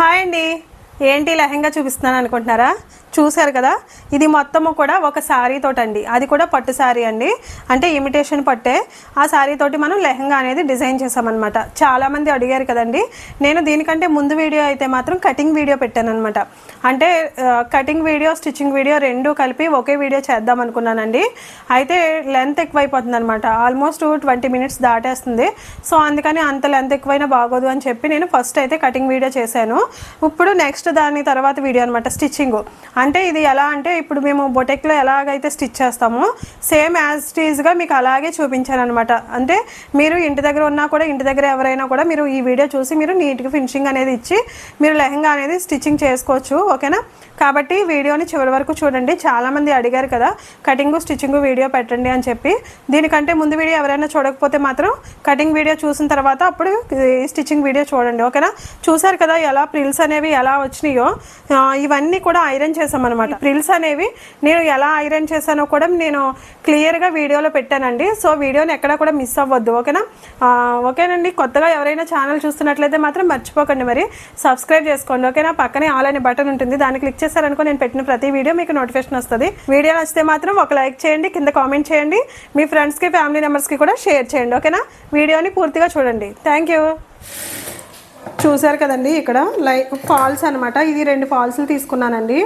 Hi అండి. ఏంటి లెహంగా చూపిస్తున్నాను అనుకుంటున్నారా? చూశారు కదా? ఇది మొత్తము కూడా ఒక శారీ తోటి అండి అది కూడా పట్టు శారీ అండి. అంటే ఇమిటేషన్ పట్టే. ఆ శారీ తోటి మనం లెహంగా అనేది డిజైన్ చేసామన్నమాట చాలా మంది అడిగారు కదండి. నేను దీనికంటే ముందు వీడియో అయితే మాత్రం కటింగ్ వీడియో పెట్టాను అనమాట అంటే కటింగ్ వీడియో స్టిచ్చింగ్ వీడియో రెండు కలిపి ఒకే వీడియో చేద్దాం అనుకున్నానండి. అయితే లెంత్ ఎక్కువైపోతుంది అనమాట ఆల్మోస్ట్ ట్వంటీ మినిట్స్ దాటేస్తుంది. సో అందుకని అంత లెంత్ ఎక్కువైనా బాగోదు అని చెప్పి నేను ఫస్ట్ అయితే కటింగ్ వీడియో చేశాను. ఇప్పుడు నెక్స్ట్ దాని తర్వాత వీడియో అనమాట స్టిచ్చింగ్. అంటే ఇది ఎలా అంటే ఇప్పుడు మేము బొటెక్లో ఎలాగైతే స్టిచ్ చేస్తామో సేమ్ యాజ్ స్టీజ్గా మీకు అలాగే చూపించాను అనమాట అంటే మీరు ఇంటి దగ్గర ఉన్నా కూడా ఇంటి దగ్గర ఎవరైనా కూడా మీరు ఈ వీడియో చూసి మీరు నీట్గా ఫినిషింగ్ అనేది ఇచ్చి మీరు లెహంగా అనేది స్టిచ్చింగ్ చేసుకోవచ్చు ఓకేనా? కాబట్టి వీడియోని చివరి వరకు చూడండి. చాలామంది అడిగారు కదా కటింగ్ స్టిచ్చింగ్ వీడియో పెట్టండి అని చెప్పి. దీనికంటే ముందు వీడియో ఎవరైనా చూడకపోతే మాత్రం కటింగ్ వీడియో చూసిన తర్వాత అప్పుడు స్టిచ్చింగ్ వీడియో చూడండి. ఓకేనా? చూసారు కదా ఎలా ప్రిల్స్ అనేవి ఎలా వచ్చినాయో? ఇవన్నీ కూడా ఐరన్ చేసామన్నమాట ప్రిల్స్ అనేవి నేను ఎలా ఐరన్ చేశానో కూడా నేను క్లియర్గా వీడియోలో పెట్టానండి. సో వీడియోని ఎక్కడా కూడా మిస్ అవ్వద్దు. ఓకేనా? ఓకేనండి. కొత్తగా ఎవరైనా ఛానల్ చూస్తున్నట్లయితే మాత్రం మర్చిపోకండి మరి. సబ్స్క్రైబ్ చేసుకోండి. ఓకేనా? పక్కనే ఆల్ అనే బటన్ ఉంటుంది. దాన్ని క్లిక్ చేశారనుకో నేను పెట్టిన ప్రతి వీడియో మీకు నోటిఫికేషన్ వస్తుంది. వీడియో నచ్చితే మాత్రం ఒక లైక్ చేయండి కింద కామెంట్ చేయండి. మీ ఫ్రెండ్స్కి ఫ్యామిలీ మెంబర్స్కి కూడా షేర్ చేయండి ఓకేనా వీడియోని పూర్తిగా చూడండి. థ్యాంక్ యూ చూసారు కదండి ఇక్కడ లై ఫాల్స్ అనమాట ఇది రెండు ఫాల్స్లు తీసుకున్నానండి.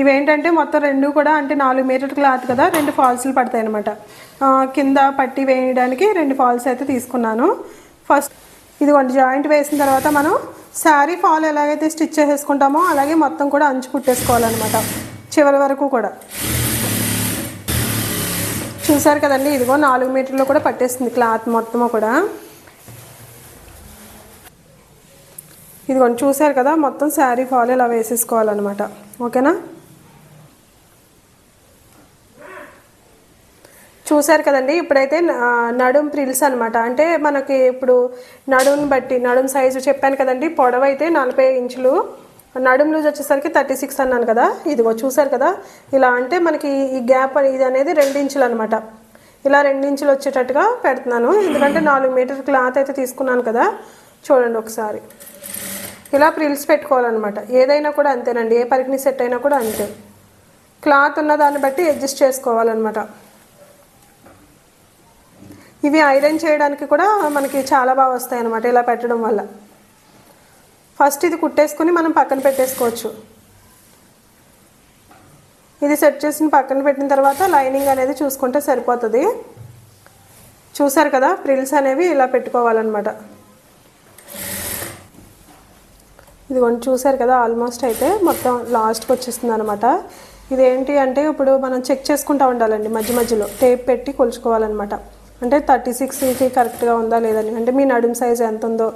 ఇవేంటంటే మొత్తం రెండు కూడా అంటే నాలుగు మీటర్ క్లాత్ కదా రెండు ఫాల్స్లు పడతాయి అనమాట కింద పట్టి వేయడానికి రెండు ఫాల్స్ అయితే తీసుకున్నాను. ఫస్ట్ ఇది ఒక జాయింట్ వేసిన తర్వాత మనం శారీ ఫాల్ ఎలాగైతే స్టిచ్ చేసేసుకుంటామో అలాగే మొత్తం కూడా అంచు కుట్టేసుకోవాలన్నమాట. చివరి వరకు కూడా. చూసారు కదండి? ఇదిగో నాలుగు మీటర్లు కూడా పట్టేస్తుంది క్లాత్ మొత్తము కూడా. ఇదిగోండి చూసారు కదా? మొత్తం శారీ ఫాల్ ఇలా వేసేసుకోవాలన్నమాట. ఓకేనా? చూసారు కదండి. ఇప్పుడైతే నడుం ప్రిల్స్ అనమాట అంటే మనకి ఇప్పుడు నడుముని బట్టి నడుం సైజు చెప్పాను కదండి. పొడవు అయితే నలభై ఇంచులు. నడుం లూజ్ వచ్చేసరికి థర్టీ సిక్స్ అన్నాను కదా. ఇదిగో చూసారు కదా. ఇలా అంటే మనకి ఈ గ్యాప్ అని- ఇది అనేది రెండు ఇంచులు అనమాట ఇలా రెండు ఇంచులు వచ్చేటట్టుగా పెడుతున్నాను. ఎందుకంటే నాలుగు మీటర్ క్లాత్ అయితే తీసుకున్నాను కదా. చూడండి ఒకసారి. ఇలా ప్రిల్స్ పెట్టుకోవాలన్నమాట. ఏదైనా కూడా అంతేనండి. ఏ పరికిని సెట్ అయినా కూడా అంతే. క్లాత్ ఉన్న దాన్ని బట్టి అడ్జస్ట్ చేసుకోవాలన్నమాట. ఇవి ఐరన్ చేయడానికి కూడా మనకి చాలా బాగా వస్తాయి అన్నమాట ఇలా పెట్టడం వల్ల. ఫస్ట్ ఇది కుట్టేసుకుని మనం పక్కన పెట్టేసుకోవచ్చు. ఇది సెట్ చేసిన పక్కన పెట్టిన తర్వాత లైనింగ్ అనేది చూసుకుంటే సరిపోతుంది. చూసారు కదా ప్రిల్స్ అనేవి ఇలా పెట్టుకోవాలన్నమాట. ఇదిగోండి చూసారు కదా ఆల్మోస్ట్ అయితే మొత్తం లాస్ట్కి వచ్చేస్తుంది అనమాట ఇదేంటి అంటే ఇప్పుడు మనం చెక్ చేసుకుంటూ ఉండాలండి మధ్య మధ్యలో టేప్ పెట్టి కొలుచుకోవాలన్నమాట. అంటే థర్టీ సిక్స్కి కరెక్ట్గా ఉందా లేదని అంటే మీ నడుం సైజ్ ఎంత ఉందో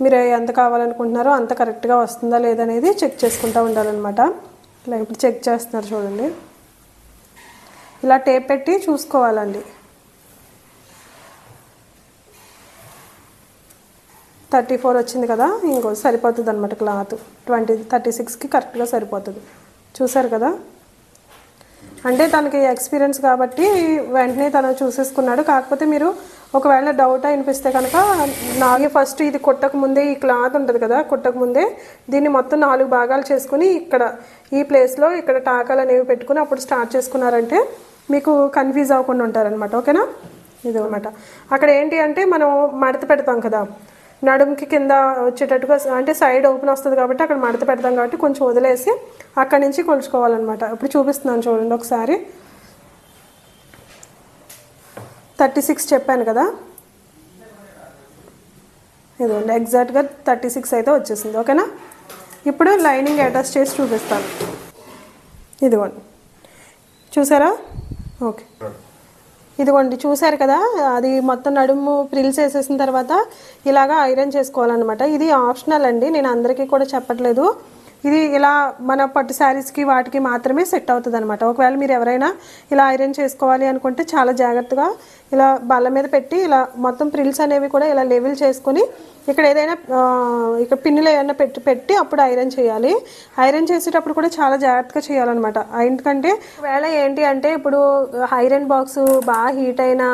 మీరు ఎంత కావాలనుకుంటున్నారో అంత కరెక్ట్గా వస్తుందా లేదనేది చెక్ చేసుకుంటూ ఉండాలన్నమాట. ఇలా ఇప్పుడు చెక్ చేస్తున్నారు చూడండి. ఇలా టేప్ పెట్టి చూసుకోవాలండి. థర్టీ ఫోర్ వచ్చింది కదా ఇంకో సరిపోతుంది అనమాట క్లాత్. ట్వంటీ థర్టీ సిక్స్కి కరెక్ట్గా సరిపోతుంది. చూసారు కదా? అంటే తనకి ఎక్స్పీరియన్స్ కాబట్టి వెంటనే తను చూసేసుకున్నాడు. కాకపోతే మీరు ఒకవేళ డౌట్ అనిపిస్తే కనుక నాగే ఫస్ట్ ఇది కుట్టకముందే ఈ క్లాత్ ఉంటుంది కదా కుట్టకముందే దీన్ని మొత్తం నాలుగు భాగాలు చేసుకుని ఇక్కడ ఈ ప్లేస్లో ఇక్కడ టాకాలు అనేవి పెట్టుకుని అప్పుడు స్టార్ట్ చేసుకున్నారంటే మీకు కన్ఫ్యూజ్ అవ్వకుండా ఉంటారనమాట ఓకేనా? ఇది అనమాట అక్కడ ఏంటి అంటే మనం మడత పెడతాం కదా నడుముకి కింద వచ్చేటట్టుగా అంటే సైడ్ ఓపెన్ వస్తుంది కాబట్టి అక్కడ మడత పెడతాం కాబట్టి కొంచెం వదిలేసి అక్కడి నుంచి కొలుచుకోవాలన్నమాట. ఇప్పుడు చూపిస్తున్నాను చూడండి ఒకసారి. థర్టీ సిక్స్ చెప్పాను కదా? ఇదిగోండి ఎగ్జాక్ట్గా థర్టీ సిక్స్ అయితే వచ్చేసింది. ఓకేనా? ఇప్పుడు లైనింగ్ అటాచ్ చేసి చూపిస్తాను. ఇదిగోండి. చూసారా? ఓకే. ఇదిగోండి చూసారు కదా? అది మొత్తం నడుము ప్రిల్స్ వేసేసిన తర్వాత ఇలాగా ఐరన్ చేసుకోవాలన్నమాట. ఇది ఆప్షనల్ అండి నేను అందరికీ కూడా చెప్పట్లేదు. ఇది ఇలా మన పట్టు శారీస్కి వాటికి మాత్రమే సెట్ అవుతుంది అనమాట ఒకవేళ మీరు ఎవరైనా ఇలా ఐరన్ చేసుకోవాలి అనుకుంటే చాలా జాగ్రత్తగా ఇలా బల్ల మీద పెట్టి ఇలా మొత్తం ప్రిల్స్ అనేవి కూడా ఇలా లెవెల్ చేసుకుని ఇక్కడ ఏదైనా ఇక్కడ పిన్నులు ఏమైనా పెట్టి పెట్టి అప్పుడు ఐరన్ చేయాలి. ఐరన్ చేసేటప్పుడు కూడా చాలా జాగ్రత్తగా చేయాలన్నమాట. ఎందుకంటే వేళ ఏంటి అంటే ఇప్పుడు ఐరన్ బాక్స్ బాగా హీట్ అయినా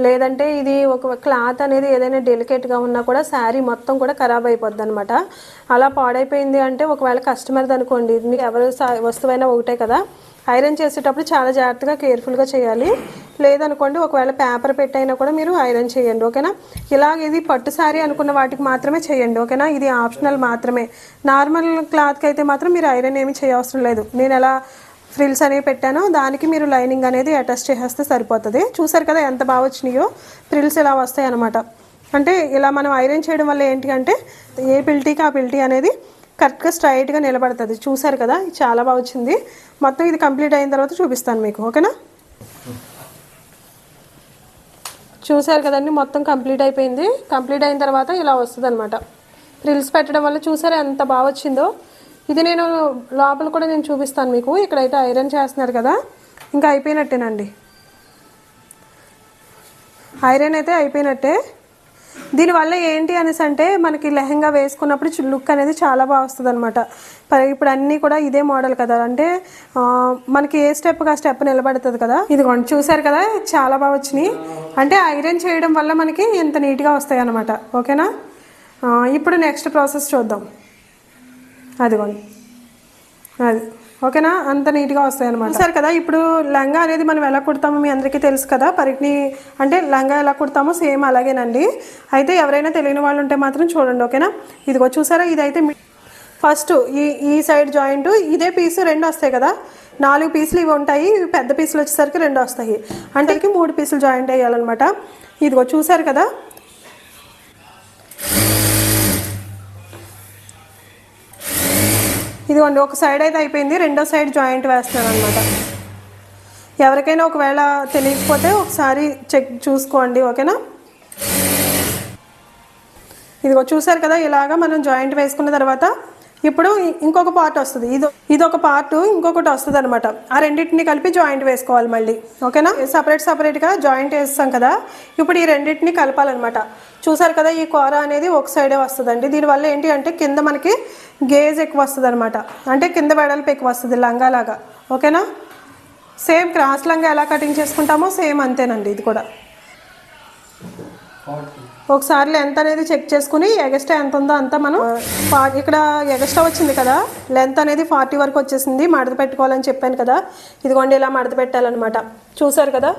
లేదంటే ఇది ఒక క్లాత్ అనేది ఏదైనా డెలికేట్గా ఉన్నా కూడా శారీ మొత్తం కూడా ఖరాబ్ అయిపోద్ది అనమాట అలా పాడైపోయింది అంటే ఒకవేళ కస్టమర్ది అనుకోండి మీకు ఎవరు సా- వస్తువైనా ఒకటే కదా. ఐరన్ చేసేటప్పుడు చాలా జాగ్రత్తగా కేర్ఫుల్గా చేయాలి. లేదనుకోండి ఒకవేళ పేపర్ పెట్టైనా కూడా మీరు ఐరన్ చేయండి ఓకేనా ఇలాగ ఇది పట్టు శారీ అనుకున్న వాటికి మాత్రమే చేయండి ఓకేనా ఇది ఆప్షనల్ మాత్రమే. నార్మల్ క్లాత్కి అయితే మాత్రం మీరు ఐరన్ ఏమి చేయవసరం లేదు. నేను ఎలా ఫ్రిల్స్ అనేవి పెట్టానో దానికి మీరు లైనింగ్ అనేది అటాచ్ చేసేస్తే సరిపోతుంది. చూసారు కదా ఎంత బాగా వచ్చినాయో? ఫ్రిల్స్ ఇలా వస్తాయి అనమాట అంటే ఇలా మనం ఐరన్ చేయడం వల్ల ఏంటి అంటే ఏ పిల్టీకి ఆ పిల్టీ అనేది కరెక్ట్గా స్ట్రైట్గా నిలబడుతుంది. చూసారు కదా? ఇది చాలా బాగా వచ్చింది. మొత్తం ఇది కంప్లీట్ అయిన తర్వాత చూపిస్తాను మీకు ఓకేనా? చూసారు కదండి? మొత్తం కంప్లీట్ అయిపోయింది. కంప్లీట్ అయిన తర్వాత ఇలా వస్తుంది అనమాట ప్రిల్స్ పెట్టడం వల్ల చూసారా ఎంత బాగా వచ్చిందో? ఇది నేను లోపల కూడా నేను చూపిస్తాను మీకు. ఇక్కడైతే ఐరన్ చేస్తున్నారు కదా? ఇంకా అయిపోయినట్టేనండి. ఐరన్ అయితే అయిపోయినట్టే. దీనివల్ల ఏంటి అనేసి అంటే మనకి లెహంగా వేసుకున్నప్పుడు లుక్ అనేది చాలా బాగా వస్తుంది అనమాట ఇప్పుడు అన్నీ కూడా ఇదే మోడల్ కదా. అంటే మనకి ఏ స్టెప్ ఆ స్టెప్ నిలబడుతుంది కదా. ఇదిగోండి చూసారు కదా? చాలా బాగా వచ్చినాయి. అంటే ఐరన్ చేయడం వల్ల మనకి ఇంత నీట్గా వస్తాయి అనమాట ఓకేనా ఇప్పుడు నెక్స్ట్ ప్రాసెస్ చూద్దాం. అదిగోండి. అది. ఓకేనా? అంత నీట్గా వస్తాయి అనమాట సరే కదా ఇప్పుడు లంగా అనేది మనం ఎలా కుడతామో మీ అందరికీ తెలుసు కదా పరికిని అంటే లంగా ఎలా కుడతామో సేమ్ అలాగేనండి. అయితే ఎవరైనా తెలియని వాళ్ళు ఉంటే మాత్రం చూడండి ఓకేనా? ఇదిగో చూసారా ఇదైతే ఫస్ట్ ఈ ఈ సైడ్ జాయింట్ ఇదే పీసు రెండు వస్తాయి కదా. నాలుగు పీసులు ఇవి ఉంటాయి ఇవి పెద్ద పీసులు వచ్చేసరికి రెండు వస్తాయి. అంటే మూడు పీసులు జాయింట్ వేయాలన్నమాట. ఇదిగో చూసారు కదా ఇదిగోండి ఒక సైడ్ అయితే అయిపోయింది రెండో సైడ్ జాయింట్ వేస్తున్నాను అనమాట ఎవరికైనా ఒకవేళ తెలియకపోతే ఒకసారి చెక్ చూసుకోండి ఓకేనా? ఇదిగో చూసారు కదా ఇలాగా మనం జాయింట్ వేసుకున్న తర్వాత ఇప్పుడు ఇంకొక పార్ట్ వస్తుంది. ఇది ఇది ఒక పార్ట్ ఇంకొకటి వస్తుంది అనమాట ఆ రెండింటిని కలిపి జాయింట్ వేసుకోవాలి మళ్ళీ. ఓకేనా? సపరేట్ సపరేట్గా జాయింట్ వేస్తాం కదా. ఇప్పుడు ఈ రెండింటిని కలపాలన్నమాట. చూసారు కదా ఈ కూర అనేది ఒక సైడే వస్తుందండి. దీనివల్ల ఏంటి అంటే కింద మనకి గేజ్ ఎక్కువ వస్తుంది అనమాట అంటే కింద వెడల్పు ఎక్కువ వస్తుంది లంగాలాగా. ఓకేనా? సేమ్ క్రాస్ లంగా ఎలా కటింగ్ చేసుకుంటామో సేమ్ అంతేనండి ఇది కూడా. ఒకసారి లెంత్ అనేది చెక్ చేసుకుని ఎగస్ట్రా ఎంత ఉందో అంతా మనం ఇక్కడ ఎగస్ట్రా వచ్చింది కదా లెంత్ అనేది ఫార్టీ వరకు వచ్చేసింది మడత పెట్టుకోవాలని చెప్పాను కదా. ఇదిగోండి ఇలా మడత పెట్టాలన్నమాట. చూసారు కదా?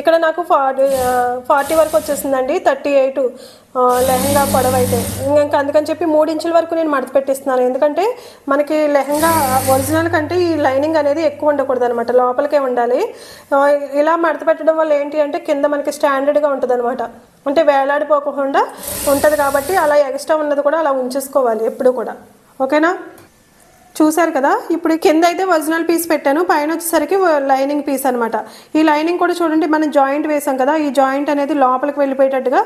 ఇక్కడ నాకు ఫార్టీ ఫార్టీ వరకు వచ్చేసిందండి థర్టీ ఎయిట్ లెహంగా పొడవు అయితే. ఇంకా అందుకని చెప్పి మూడు ఇంచుల వరకు నేను మడత పెట్టిస్తున్నాను. ఎందుకంటే మనకి లెహంగా ఒరిజినల్ కంటే ఈ లైనింగ్ అనేది ఎక్కువ ఉండకూడదు అనమాట లోపలికే ఉండాలి. ఇలా మడత పెట్టడం వల్ల ఏంటి అంటే కింద మనకి స్టాండర్డ్గా ఉంటుంది అనమాట అంటే వేలాడిపోకుండా ఉంటుంది కాబట్టి అలా ఎక్స్ట్రా ఉన్నది కూడా అలా ఉంచేసుకోవాలి ఎప్పుడు కూడా. ఓకేనా? చూసారు కదా? ఇప్పుడు కింద అయితే ఒరిజినల్ పీస్ పెట్టాను. పైన వచ్చేసరికి లైనింగ్ పీస్ అనమాట ఈ లైనింగ్ కూడా చూడండి మనం జాయింట్ వేసాం కదా. ఈ జాయింట్ అనేది లోపలికి వెళ్ళిపోయేటట్టుగా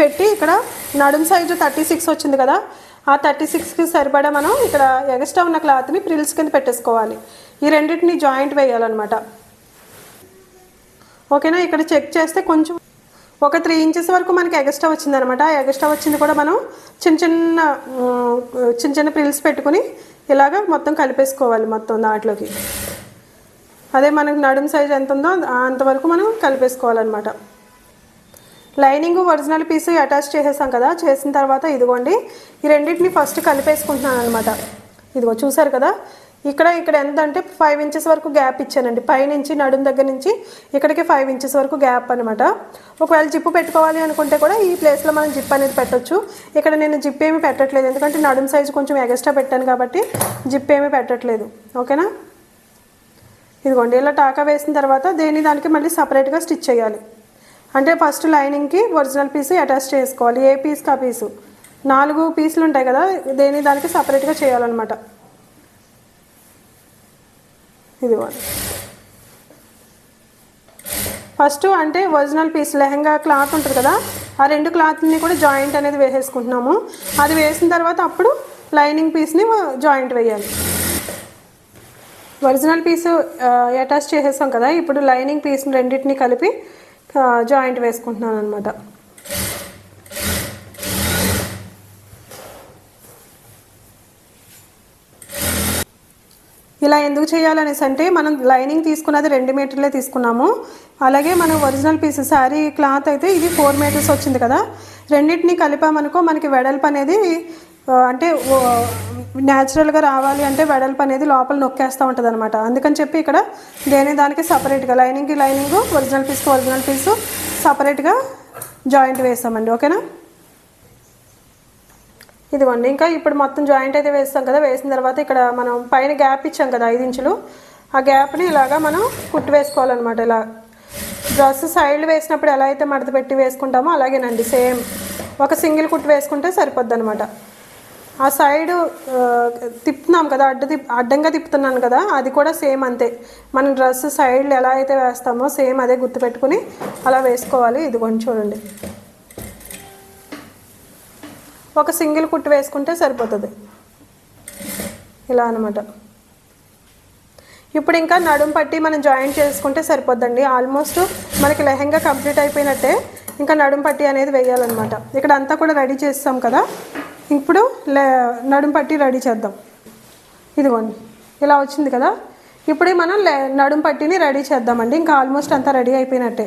పెట్టి ఇక్కడ నడుం సైజు థర్టీ సిక్స్ వచ్చింది కదా. ఆ థర్టీ సిక్స్కి సరిపడా మనం ఇక్కడ ఎగస్ట్రా ఉన్న క్లాత్ని ప్రిల్స్ కింద పెట్టేసుకోవాలి. ఈ రెండింటిని జాయింట్ వేయాలన్నమాట. ఓకేనా? ఇక్కడ చెక్ చేస్తే కొంచెం ఒక త్రీ ఇంచెస్ వరకు మనకి ఎగస్ట్రా వచ్చింది అనమాట ఎగస్ట్రా వచ్చింది కూడా మనం చిన్న చిన్న చిన్న చిన్న ప్రిల్స్ పెట్టుకుని ఇలాగ మొత్తం కలిపేసుకోవాలి మొత్తం దాంట్లోకి. అదే మనకి నడుము సైజ్ ఎంత ఉందో అంతవరకు మనం కలిపేసుకోవాలన్నమాట. లైనింగ్ ఒరిజినల్ పీస్ అటాచ్ చేసేసాం కదా చేసిన తర్వాత ఇదిగోండి ఈ రెండింటిని ఫస్ట్ కలిపేసుకుంటున్నాను అనమాట ఇదిగో చూసారు కదా ఇక్కడ ఇక్కడ ఎంత అంటే ఫైవ్ ఇంచెస్ వరకు గ్యాప్ ఇచ్చానండి. పైనుంచి నడుం దగ్గర నుంచి ఇక్కడికి ఫైవ్ ఇంచెస్ వరకు గ్యాప్ అనమాట ఒకవేళ జిప్పు పెట్టుకోవాలి అనుకుంటే కూడా ఈ ప్లేస్లో మనం జిప్ అనేది పెట్టొచ్చు. ఇక్కడ నేను జిప్ ఏమి పెట్టట్లేదు. ఎందుకంటే నడుం సైజు కొంచెం ఎగస్ట్రా పెట్టాను కాబట్టి జిప్ ఏమి పెట్టట్లేదు. ఓకేనా ఇదిగోండి ఇలా టాకా వేసిన తర్వాత దేని దానికి మళ్ళీ సపరేట్గా స్టిచ్ చేయాలి. అంటే ఫస్ట్ లైనింగ్కి ఒరిజినల్ పీస్ అటాచ్ చేసుకోవాలి. ఏ పీస్కి ఆ పీసు నాలుగు పీసులు ఉంటాయి కదా దేని దానికి సపరేట్గా చేయాలన్నమాట. ఇదిగోండి ఫస్ట్ అంటే ఒరిజినల్ పీస్ లెహంగా క్లాత్ ఉంటుంది కదా? ఆ రెండు క్లాత్ని కూడా జాయింట్ అనేది వేసేసుకుంటున్నాము. అది వేసిన తర్వాత అప్పుడు లైనింగ్ పీస్ని జాయింట్ వేయాలి. ఒరిజినల్ పీసు అటాచ్ చేసేసాం కదా? ఇప్పుడు లైనింగ్ పీస్ని రెండింటిని కలిపి జాయింట్ వేసుకుంటున్నాను అనమాట ఇలా ఎందుకు చేయాలనేసి అంటే మనం లైనింగ్ తీసుకున్నది రెండు మీటర్లే తీసుకున్నాము. అలాగే మనం ఒరిజినల్ పీస్ శారీ క్లాత్ అయితే ఇది ఫోర్ మీటర్స్ వచ్చింది కదా. రెండింటిని కలిపామనుకో మనకి వెడల్పు అనేది అంటే న్యాచురల్గా రావాలి అంటే వెడల్పు అనేది లోపల నొక్కేస్తూ ఉంటుంది అనమాట అందుకని చెప్పి ఇక్కడ దేని దానికి సపరేట్గా లైనింగ్కి లైనింగ్ ఒరిజినల్ పీస్కి ఒరిజినల్ పీసు సపరేట్గా జాయింట్ వేస్తామండి ఓకేనా? ఇదిగోండి ఇంకా ఇప్పుడు మొత్తం జాయింట్ అయితే వేస్తాం కదా వేసిన తర్వాత ఇక్కడ మనం పైన గ్యాప్ ఇచ్చాం కదా ఐదు ఇంచులు ఆ గ్యాప్ని ఇలాగా మనం కుట్టు వేసుకోవాలన్నమాట ఇలా. డ్రెస్ సైడ్లు వేసినప్పుడు ఎలా అయితే మడత పెట్టి వేసుకుంటామో అలాగేనండి సేమ్ ఒక సింగిల్ కుట్టు వేసుకుంటే సరిపోద్ది అనమాట ఆ సైడ్ తిప్పుతున్నాం కదా అడ్డు తిప్ అడ్డంగా తిప్పుతున్నాను కదా అది కూడా సేమ్ అంతే. మనం డ్రెస్ సైడ్లు ఎలా అయితే వేస్తామో సేమ్ అదే గుర్తుపెట్టుకుని అలా వేసుకోవాలి. ఇదిగోండి చూడండి. ఒక సింగిల్ కుట్టు వేసుకుంటే సరిపోతుంది. ఇలా అనమాట ఇప్పుడు ఇంకా నడుం పట్టి మనం జాయింట్ చేసుకుంటే సరిపోద్దండి. ఆల్మోస్ట్ మనకి లెహంగా కంప్లీట్ అయిపోయినట్టే ఇంకా నడుం పట్టి అనేది వేయాలన్నమాట. ఇక్కడ అంతా కూడా రెడీ చేస్తాం కదా. ఇప్పుడు లే నడుం పట్టి రెడీ చేద్దాం. ఇదిగోండి. ఇలా వచ్చింది కదా. ఇప్పుడే మనం లె నడుం పట్టిని రెడీ చేద్దామండి. ఇంకా ఆల్మోస్ట్ అంతా రెడీ అయిపోయినట్టే.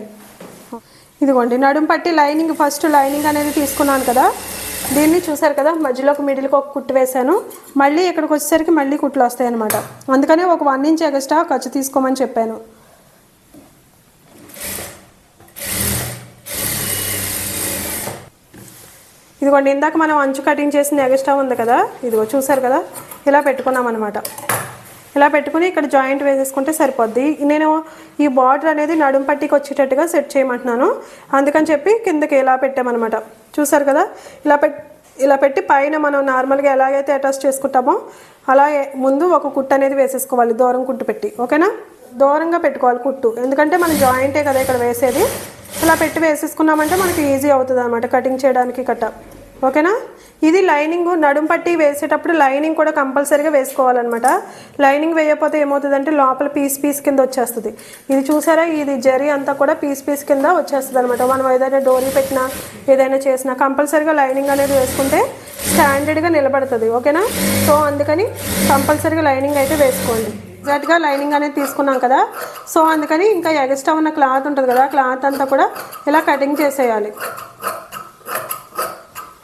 ఇదిగోండి. నడుం పట్టి లైనింగ్ ఫస్ట్ లైనింగ్ అనేది తీసుకున్నాను కదా. దీన్ని చూసారు కదా మధ్యలో ఒక మిడిల్కి ఒక కుట్టు వేశాను. మళ్ళీ ఇక్కడికి వచ్చేసరికి మళ్ళీ కుట్లు వస్తాయి అనమాట అందుకనే ఒక వన్ ఇంచ్ ఎగస్ట్రా ఖర్చు తీసుకోమని చెప్పాను. ఇదిగోండి ఇందాక మనం అంచు కటింగ్ చేసిన ఎగస్ట్రా ఉంది కదా ఇదిగో చూసారు కదా ఇలా పెట్టుకున్నాం అనమాట ఇలా పెట్టుకుని ఇక్కడ జాయింట్ వేసేసుకుంటే సరిపోద్ది. నేను ఈ బార్డర్ అనేది నడుం పట్టికి వచ్చేటట్టుగా సెట్ చేయమంటున్నాను. అందుకని చెప్పి కిందకి ఇలా పెట్టామన్నమాట. చూసారు కదా? ఇలా పెట్ ఇలా పెట్టి పైన మనం నార్మల్గా ఎలాగైతే అటాచ్ చేసుకుంటామో అలా ముందు ఒక కుట్టు అనేది వేసేసుకోవాలి. దూరం కుట్టు పెట్టి. ఓకేనా? దూరంగా పెట్టుకోవాలి కుట్టు. ఎందుకంటే మన జాయింటే కదా ఇక్కడ వేసేది. ఇలా పెట్టి వేసేసుకున్నామంటే మనకి ఈజీ అవుతుంది అనమాట కటింగ్ చేయడానికి కట్ట ఓకేనా? ఇది లైనింగ్ నడుం పట్టి వేసేటప్పుడు లైనింగ్ కూడా కంపల్సరీగా వేసుకోవాలన్నమాట. లైనింగ్ వేయకపోతే ఏమవుతుందంటే లోపల పీస్ పీస్ కింద వచ్చేస్తుంది. ఇది చూసారా? ఇది జరీ అంతా కూడా పీస్ పీస్ కింద వచ్చేస్తుంది అనమాట మనం ఏదైనా డోరీ పెట్టినా ఏదైనా చేసినా కంపల్సరీగా లైనింగ్ అనేది వేసుకుంటే స్టాండర్డ్గా నిలబడుతుంది. ఓకేనా? సో అందుకని కంపల్సరీగా లైనింగ్ అయితే వేసుకోండి. ఎగ్జాక్ట్గా లైనింగ్ అనేది తీసుకున్నాం కదా? సో అందుకని ఇంకా ఎగస్ట్రా ఉన్న క్లాత్ ఉంటుంది కదా? క్లాత్ అంతా కూడా ఇలా కటింగ్ చేసేయాలి.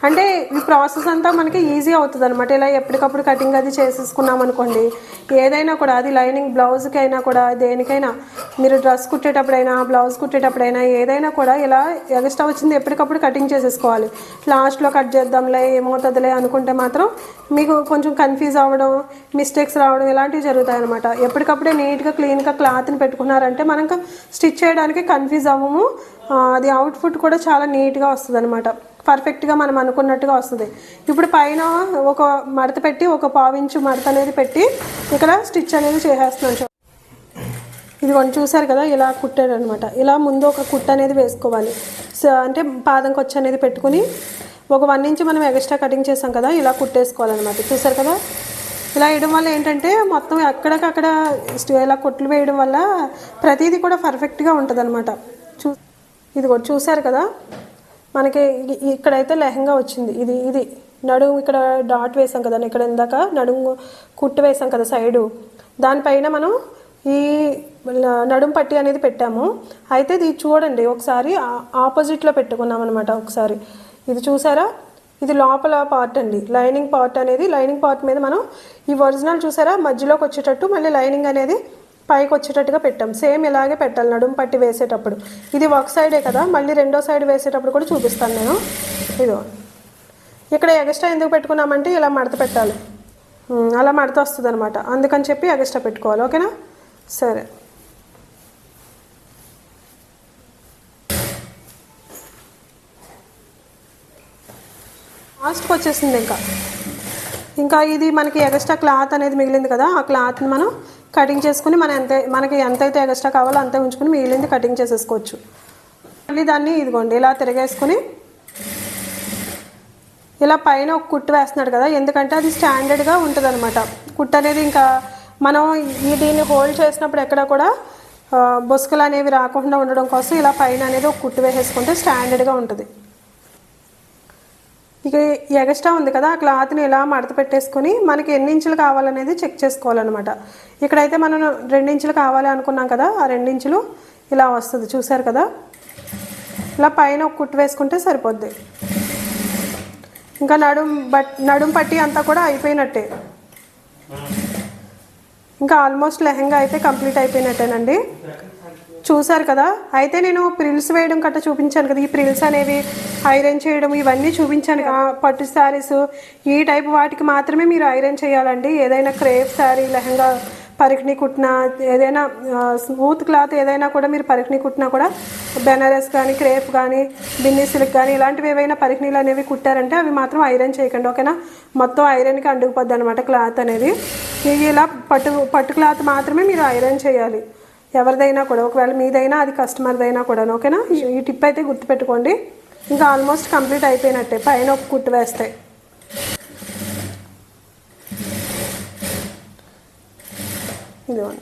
అంటే ఈ ప్రాసెస్ అంతా మనకి ఈజీ అవుతుంది అనమాట ఇలా ఎప్పటికప్పుడు కటింగ్ అది చేసేసుకున్నాం అనుకోండి ఏదైనా కూడా అది లైనింగ్ బ్లౌజ్కి అయినా కూడా దేనికైనా మీరు డ్రెస్ కుట్టేటప్పుడైనా బ్లౌజ్ కుట్టేటప్పుడైనా ఏదైనా కూడా ఇలా ఎగస్ట్రా వచ్చింది ఎప్పటికప్పుడు కటింగ్ చేసేసుకోవాలి. లాస్ట్లో కట్ చేద్దాంలే ఏమవుతుందిలే అనుకుంటే మాత్రం మీకు కొంచెం కన్ఫ్యూజ్ అవ్వడం మిస్టేక్స్ రావడం ఇలాంటివి జరుగుతాయి అనమాట ఎప్పటికప్పుడే నీట్గా క్లీన్గా క్లాత్ని పెట్టుకున్నారంటే మనం స్టిచ్ చేయడానికి కన్ఫ్యూజ్ అవ్వము. అది అవుట్ఫుట్ కూడా చాలా నీట్గా వస్తుంది అనమాట పర్ఫెక్ట్గా మనం అనుకున్నట్టుగా వస్తుంది. ఇప్పుడు పైన ఒక మడత పెట్టి ఒక పావించు మడత అనేది పెట్టి ఇక్కడ స్టిచ్ అనేది చేసేస్తున్నాను ఇది కొంచెం చూసారు కదా ఇలా కుట్టాడు అనమాట ఇలా ముందు ఒక కుట్ట అనేది వేసుకోవాలి. సో అంటే పాదం కొచ్చి అనేది పెట్టుకుని ఒక వన్ ఇంచ్ మనం ఎక్స్ట్రా కటింగ్ చేసాం కదా ఇలా కుట్టేసుకోవాలన్నమాట. చూసారు కదా? ఇలా వేయడం వల్ల ఏంటంటే మొత్తం ఎక్కడికక్కడ ఇలా కుట్లు వేయడం వల్ల ప్రతిదీ కూడా పర్ఫెక్ట్గా ఉంటుంది అనమాట చూ ఇది కూడా చూసారు కదా? మనకి ఇక్కడైతే లెహంగా వచ్చింది. ఇది ఇది నడుము ఇక్కడ డాట్ వేసాం కదా ఇక్కడ ఇందాక నడుము కుట్టు వేసాం కదా సైడు. దానిపైన మనం ఈ నడుం నడుము పట్టి అనేది పెట్టాము. అయితే ఇది చూడండి ఒకసారి ఆపోజిట్లో పెట్టుకున్నాం అనమాట ఒకసారి. ఇది చూసారా? ఇది లోపల పార్ట్ అండి. లైనింగ్ పార్ట్ అనేది లైనింగ్ పార్ట్ మీద మనం ఈ ఒరిజినల్ చూసారా? మధ్యలోకి వచ్చేటట్టు మళ్ళీ లైనింగ్ అనేది పైకి వచ్చేటట్టుగా పెట్టాం. సేమ్ ఇలాగే పెట్టాలి నడుము పట్టి వేసేటప్పుడు. ఇది ఒక సైడే కదా మళ్ళీ రెండో సైడ్ వేసేటప్పుడు కూడా చూపిస్తాను నేను. ఇదో ఇక్కడ ఎగస్ట్రా ఎందుకు పెట్టుకున్నామంటే ఇలా మడత పెట్టాలి. అలా మడత వస్తుంది అనమాట అందుకని చెప్పి ఎగస్ట్రా పెట్టుకోవాలి ఓకేనా? సరే. లాస్ట్కి వచ్చేసింది ఇంకా. ఇంకా ఇది మనకి ఎగస్ట్రా క్లాత్ అనేది మిగిలింది కదా ఆ క్లాత్ని మనం కటింగ్ చేసుకుని మనం ఎంత మనకి ఎంతైతే ఎక్స్ట్రా కావాలో అంతే ఉంచుకుని మిగిలింది కటింగ్ చేసేసుకోవచ్చు. మళ్ళీ దాన్ని ఇదిగోండి ఇలా తిరగేసుకుని ఇలా పైన ఒక కుట్టు వేస్తున్నాడు కదా ఎందుకంటే అది స్టాండర్డ్గా ఉంటుంది అనమాట కుట్టు అనేది ఇంకా మనం ఈ దీన్ని హోల్డ్ చేసినప్పుడు ఎక్కడ కూడా బొసుకలు అనేవి రాకుండా ఉండడం కోసం ఇలా పైన అనేది ఒక కుట్టు వేసేసుకుంటే స్టాండర్డ్గా ఉంటుంది. ఇక ఎగస్ట్రా ఉంది కదా ఆ క్లాత్ని ఇలా మడత పెట్టేసుకొని మనకి ఎన్ని ఇంచులు కావాలనేది చెక్ చేసుకోవాలన్నమాట. ఇక్కడైతే మనం రెండించులు కావాలి అనుకున్నాం కదా ఆ రెండించులు ఇలా వస్తుంది చూసారు కదా? ఇలా పైన ఒక కుట్టు వేసుకుంటే సరిపోద్ది. ఇంకా నడుం బట్ నడుం పట్టి అంతా కూడా అయిపోయినట్టే. ఇంకా ఆల్మోస్ట్ లెహంగా అయితే కంప్లీట్ అయిపోయినట్టేనండి. చూశారు కదా? అయితే నేను ప్రిల్స్ వేయడం కట్ట చూపించాను కదా. ఈ ప్రిల్స్ అనేవి ఐరన్ చేయడం ఇవన్నీ చూపించాను కదా. పట్టు శారీస్ ఈ టైప్ వాటికి మాత్రమే మీరు ఐరన్ చేయాలండి. ఏదైనా క్రేప్ శారీ లెహంగా పరికిణి కుట్టిన ఏదైనా స్మూత్ క్లాత్ ఏదైనా కూడా మీరు పరికిణి కుట్టినా కూడా బెనారస్ కానీ క్రేప్ కానీ బిన్నీ సిల్క్ కానీ ఇలాంటివి ఏవైనా పరికిణీలు అనేవి కుట్టారంటే అవి మాత్రం ఐరన్ చేయకండి. ఓకేనా? మొత్తం ఐరన్కి అండుకుపోద్ది అనమాట క్లాత్ అనేది. ఇలా పట్టు పట్టు క్లాత్ మాత్రమే మీరు ఐరన్ చేయాలి. ఎవరిదైనా కూడా ఒకవేళ మీదైనా అది కస్టమర్దైనా కూడా ఓకేనా? ఈ- టిప్ అయితే గుర్తుపెట్టుకోండి. ఇంకా ఆల్మోస్ట్ కంప్లీట్ అయిపోయినట్టే పైన ఒక కుట్టు వేస్తే. ఇదిగోండి.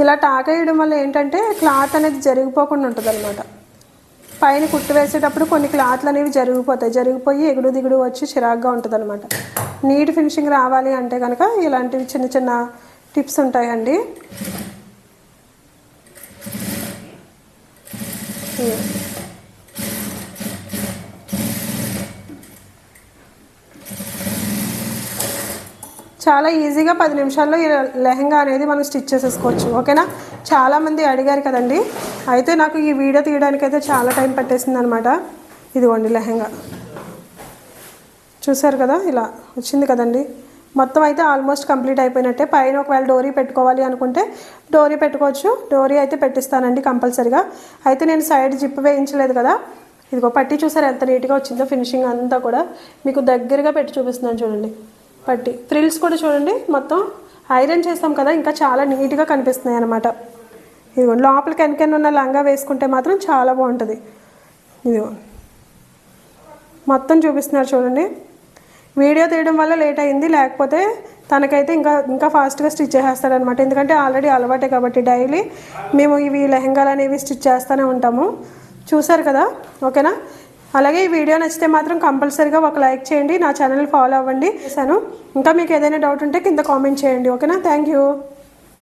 ఇలా టాక్ వేయడం వల్ల ఏంటంటే క్లాత్ అనేది జరిగిపోకుండా ఉంటుంది అనమాట పైన కుట్టు వేసేటప్పుడు కొన్ని క్లాత్లు అనేవి జరిగిపోతాయి. జరిగిపోయి ఎగుడు దిగుడు వచ్చి చిరాగ్గా ఉంటుంది అనమాట నీట్ ఫినిషింగ్ రావాలి అంటే కనుక ఇలాంటివి చిన్న చిన్న టిప్స్ ఉంటాయండి. చాలా ఈజీగా పది నిమిషాల్లో ఈ లెహంగా అనేది మనం స్టిచ్ చేసేసుకోవచ్చు. ఓకేనా? చాలామంది అడిగారు కదండి. అయితే నాకు ఈ వీడియో తీయడానికి అయితే చాలా టైం పట్టేసింది అనమాట ఇదిగోండి లెహంగా. చూసారు కదా ఇలా వచ్చింది కదండి. మొత్తం అయితే ఆల్మోస్ట్ కంప్లీట్ అయిపోయినట్టే. పైన ఒకవేళ డోరీ పెట్టుకోవాలి అనుకుంటే డోరీ పెట్టుకోవచ్చు. డోరీ అయితే పెట్టిస్తానండి కంపల్సరిగా. అయితే నేను సైడ్ జిప్ వేయించలేదు కదా. ఇదిగో పట్టి చూసారు ఎంత నీట్గా వచ్చిందో ఫినిషింగ్ అంతా కూడా. మీకు దగ్గరగా పెట్టి చూపిస్తున్నాను చూడండి. పట్టి. ఫ్రిల్స్ కూడా చూడండి మొత్తం ఐరన్ చేస్తాం కదా ఇంకా చాలా నీట్గా కనిపిస్తున్నాయి అనమాట ఇదిగో లోపలికి కెనకెన్ ఉన్న లంగా వేసుకుంటే మాత్రం చాలా బాగుంటుంది. ఇదిగో. మొత్తం చూపిస్తున్నారు చూడండి. వీడియో తీయడం వల్ల లేట్ అయింది. లేకపోతే తనకైతే ఇంకా ఇంకా ఫాస్ట్గా స్టిచ్ చేసేస్తాడనమాట ఎందుకంటే ఆల్రెడీ అలవాటే కాబట్టి డైలీ మేము ఇవి లెహెంగాలు అనేవి స్టిచ్ చేస్తూనే ఉంటాము. చూసారు కదా? ఓకేనా? అలాగే ఈ వీడియో నచ్చితే మాత్రం కంపల్సరీగా ఒక లైక్ చేయండి. నా ఛానల్ ఫాలో అవ్వండి. చేశాను. ఇంకా మీకు ఏదైనా డౌట్ ఉంటే కింద కామెంట్ చేయండి. ఓకేనా? Thank you.